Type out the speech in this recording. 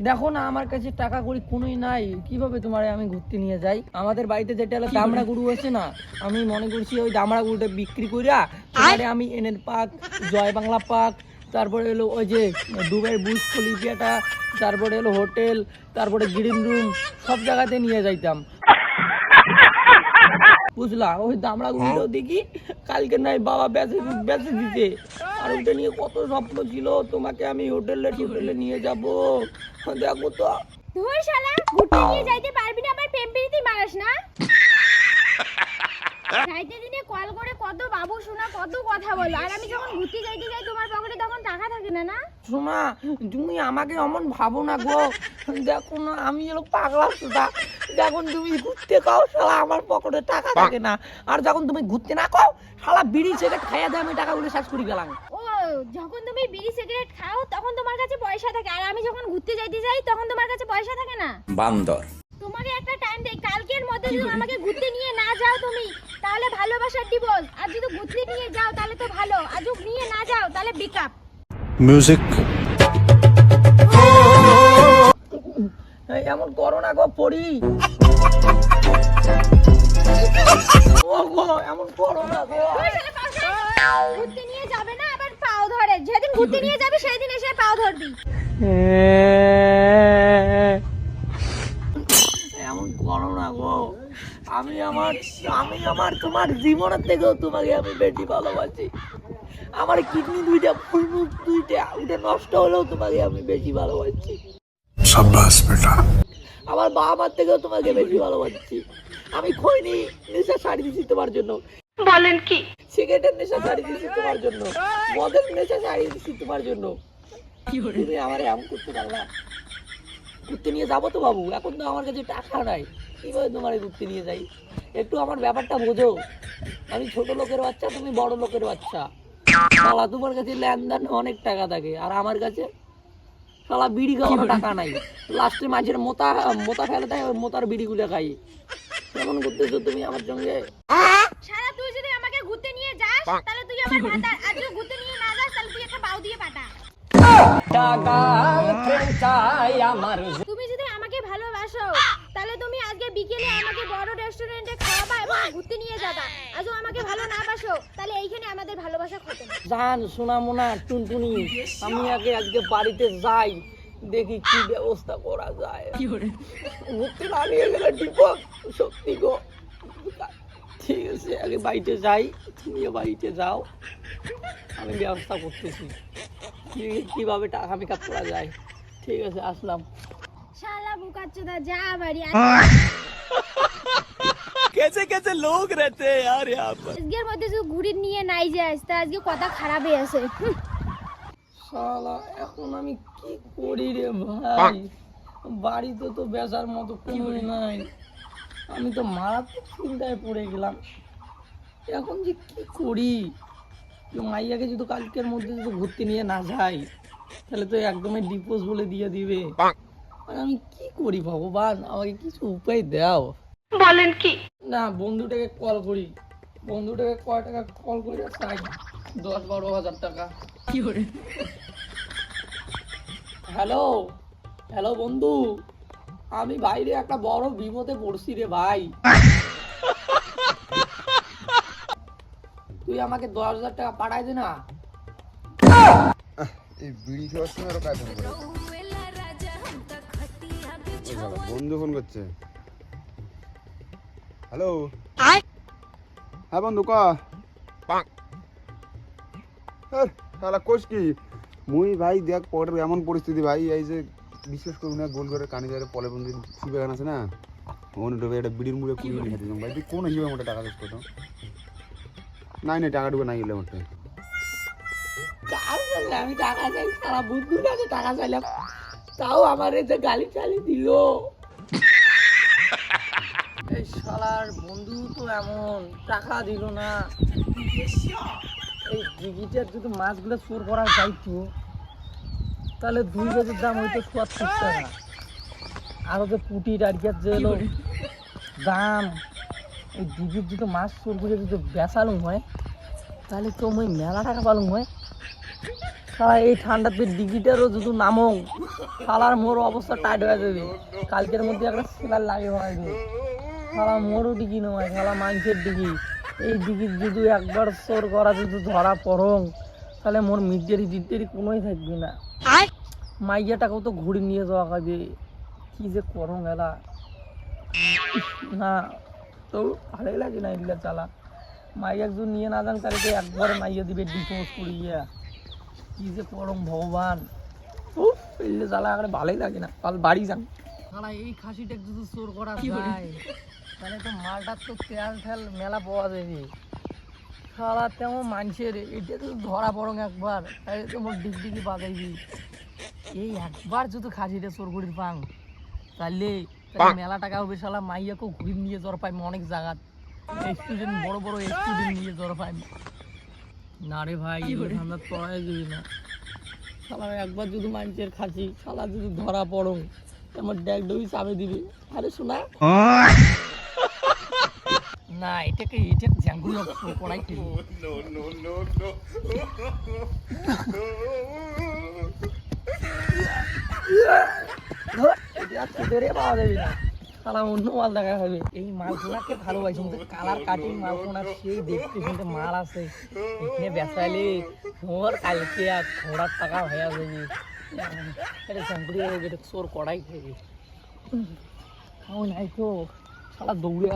দেখো না আমার কাছে টাকা করি কোনোই নাই। কীভাবে তোমার আমি ঘুরতে নিয়ে যাই? আমাদের বাড়িতে যেটা হলো দামড়া গুরু আছে না আমি মনে করছি ওই দামড়া গুরুটা বিক্রি করিয়া তোমারে আমি এনের পাক জয় বাংলা পাক তারপরে এলো ওই যে দুবাই বুজ কলিপিয়াটা তারপরে এলো হোটেল তারপরে গ্রিন রুম সব জায়গাতে নিয়ে যাইতাম। বুঝলা? ওই দামড়া গুলো দেখি কালকে নাই বাবা বেঁচে বেঁচে দিতে আর ওইটা নিয়ে কত স্বপ্ন ছিল তোমাকে আমি হোটেলে টোটেলে নিয়ে যাব। দেখো তো। ধুর শালা ঘুরতে নিয়ে যাইতে পারবি না আবার প্রেম প্রীতি মারাস না। যাইতে দিনে কল করে কত বাবু শোনা কত কথা বলো। আর আমি যখন ঘুরতে যাইতে যাই তোমার পকেটে তখন টাকা থাকে না না? শোনা তুমি আমাকে অমন ভাবো না গো। দেখো না আমি এলো পাগলা সুদা যখন তুমি ঘুরতে খাও শালা আমার পকেটে টাকা থাকে না। আর যখন তুমি ঘুরতে না কও শালা বিড়ি সেটা খাইয়া দেয় আমি টাকাগুলো শেষ করে গেলাম। ও যখন তুমি বিড়ি সিগারেট খাও তখন তোমার কাছে পয়সা থাকে। আর আমি যখন ঘুরতে যাইতে যাই তখন তোমার কাছে পয়সা থাকে না? বান্দর। তোমাকে একটা টাইম দেই কালকের মধ্যে যদি আমাকে ঘুরতে নিয়ে না যাও তুমি তাহলে ভালোবাসার ডিভোর্স আর যদি ঘুরতে নিয়ে যাও তাহলে তো ভালো। আর যদি নিয়ে না যাও তাহলে বিকআপ music এমন করো না গো পড়ি। ও গো এমন করো না গো। ঘুরতে নিয়ে যাবে না আবার পাও ধরে। যেদিন ঘুরতে নিয়ে যাবে সেই দিন এসে পাও ধরবি। এমন করো না গো। আমি আমার আমি আমার তোমার জীবনের থেকেও তোমাকে আমি বেশি ভালোবাসি। আমার কিডনি দুইটা ফুলমুখ দুইটা ওইটা নষ্ট হলেও তোমাকে আমি বেশি ভালোবাসি। সাব্বাস বেটা। আমার মা মার থেকেও তোমাকে বেশি ভালোবাসছি। আমি খৈনি নেশা সারি দিচ্ছি তোমার জন্য। বলেন কি? সিগারেটের নেশা সারি দিচ্ছি তোমার জন্য। মদের নেশা সারি দিচ্ছি তোমার জন্য। তুমি আমার এম করতে পারলা? ঘুরতে নিয়ে যাব তো বাবু এখন তো আমার কাছে টাকা নাই। কীভাবে তোমার ঘুরতে নিয়ে যাই? একটু আমার ব্যাপারটা বোঝো। আমি ছোট লোকের বাচ্চা তুমি বড় লোকের বাচ্চা। তোমার কাছে লেনদেন অনেক টাকা থাকে আর আমার কাছে শালা বিড়ি খাওয়ার টাকা নাই। লাস্টে মাঝের মোতা মোতা ফেলে দেয় ওই মোতার বিড়িগুলো খাই। কেমন করতেছো তুমি আমার সঙ্গে? সারা তুই যদি আমাকে ঘুরতে নিয়ে যাস তাহলে তুই আমার ভাতা আর যদি ঘুরতে নিয়ে না যাস তাহলে তুই একটা বাউ দিয়ে পাটা টাকা চাই আমাকে ভালোবাসো তাহলে তুমি আজকে বিকেলে আমাকে বড় রেস্টুরেন্টে খাওয়াবা এবং আর যদি আমাকে ভালো না বাসো তাহলে এইখানে আমাদের ভালোবাসা খতম। জান সোনা মোনা টুনটুনি আমি আগে আজকে বাড়িতে যাই দেখি কি ব্যবস্থা করা যায়। ঘুরতে না নিয়ে গেলে বিপদ সত্যি গো। ঠিক আছে আগে বাড়িতে যাই তুমিও বাড়িতে যাও। আমি ব্যবস্থা করতেছি। কীভাবে টাকা মেকআপ করা যায়। ঠিক আছে আসলাম। শালা বুকাচ্চোদা যা বাড়ি कैसे कैसे लोग रहते हैं यार यहाँ पर আজকের মধ্যে যদি ঘুরি নিয়ে নাই যাস তা আজকে কথা খারাপই আছে হুম। শালা এখন আমি কি করি রে ভাই বাড়িতে তো বেচার মতো কোনো নাই আমি তো মারাত্মক চিন্তায় পড়ে গেলাম এখন যে কি করি তো মাইয়াকে যদি কালকের মধ্যে যদি ঘুরতে নিয়ে না যাই তাহলে তো একদমই ডিপোজ বলে দিয়ে দিবে আর আমি কি করি ভগবান আমাকে কিছু উপায় দাও বলেন কি? না বন্ধুটাকে কল করি। বন্ধুটাকে কয় টাকা কল করে? চাই। দশ বারো হাজার টাকা। কি করে? হ্যালো হ্যালো বন্ধু? আমি বাইরে একটা বড় বিপদে পড়ছি রে ভাই। তুই আমাকে দশ হাজার টাকা পাঠাই দে না। এই বিড়ি খাওয়ার সময় বন্ধু ফোন করছে। হ্যালো। হ্যাঁ বন্ধু ক? শালা কোষ কি? মুই ভাই দেখ পকেটের এমন পরিস্থিতি ভাই এই যে বিশেষ করে না গোল করে কানে যারে পলে বন্ধু শিবে গান আছে না মনে ডোবে এটা বিড়ির মুড়ে কুড়ি নিয়ে খেতে ভাই তুই কোন হিসেবে মোটা টাকা কত নাই নাই টাকা ঢুকে নাই গেলে মোটে আমি টাকা চাই? সারা বন্ধুর কাছে টাকা চাইলাম। তাও আমার এতে গালি চালি দিল। এই শালার বন্ধু তো এমন, টাকা দিল না। এই টিকিটের যদি মাছগুলো চোর করা যাইতো তাহলে দুই কেজির দাম হইতো চুয়াত্তর টাকা। আরও যে পুটি টার্গেট যে এলো, দাম, এই দিদির যদি মাছ চোর করে যদি বেচালুম হয়, তাহলে তো মই মেলা টাকা পালুম হয়। সারা এই ঠান্ডাতে ডিগিটারও যদি নামো শালার মোর অবস্থা টাইট হয়ে যাবে। কালকের মধ্যে একটা সেলার লাগে হয়নি শালা মোরও ডিগি নয় শালা মাংসের ডিগি এই ডিগি যদি একবার সোর করা যদি ধরা পড়ং। তাহলে মোর মির্জেরি জিদ্দেরি কোনোই থাকবে না। মাইয়াটাকেও তো ঘুরে নিয়ে যাওয়া হবে। কি যে করং এলা। না তো ভালোই লাগে না এগুলা চালা। মাইয়া একজন নিয়ে না যান তাহলে তো একবারে মাইয়া দিবে ডিপোজ করিয়া। কি যে করম ভগবান। উফ এগুলো জ্বালা করে ভালোই লাগে না। কাল বাড়ি যান। সারা এই খাসিটা যদি চোর করা যায় তাহলে তো মালটার তো তেল ঠেল মেলা পাওয়া যাবে সারা তেমন মানুষের এটা তো ধরা পড়ং একবার তাই তো মোর ডিগডিগি বাজাইবি। এই একবার যদি খাসিটা চোর করির পাং তাহলে মেলা টাকা হবে শালা মাইয়াকেও ঘুরে নিয়ে জ্বর পাইম অনেক জায়গাত স্টুডেন্ট বড় বড় স্টুডেন্ট নিয়ে জ্বর পাইম না রে ভাই ঠান্ডা পড়াই যাবি না। শালা একবার যদি মানুষের খাসি শালা যদি ধরা পড়ং আমার ড্যাগ ডবি চাপে দিবি। আরে শোনা। না এটাকে এটা পাওয়া যাবে না। সারা অন্য মাল দেখা হবে। এই মালগুলাকে ভালোবাসি কিন্তু কালার কাটিং মালগুলা সেই দেখতে কিন্তু মাল আছে। এখানে বেচাইলে মোর কালকে আর ঘোড়ার টাকা হয়ে যাবে। এটা চোর কড়াই খেয়ে। খাও নাই তো সারা দৌড়ে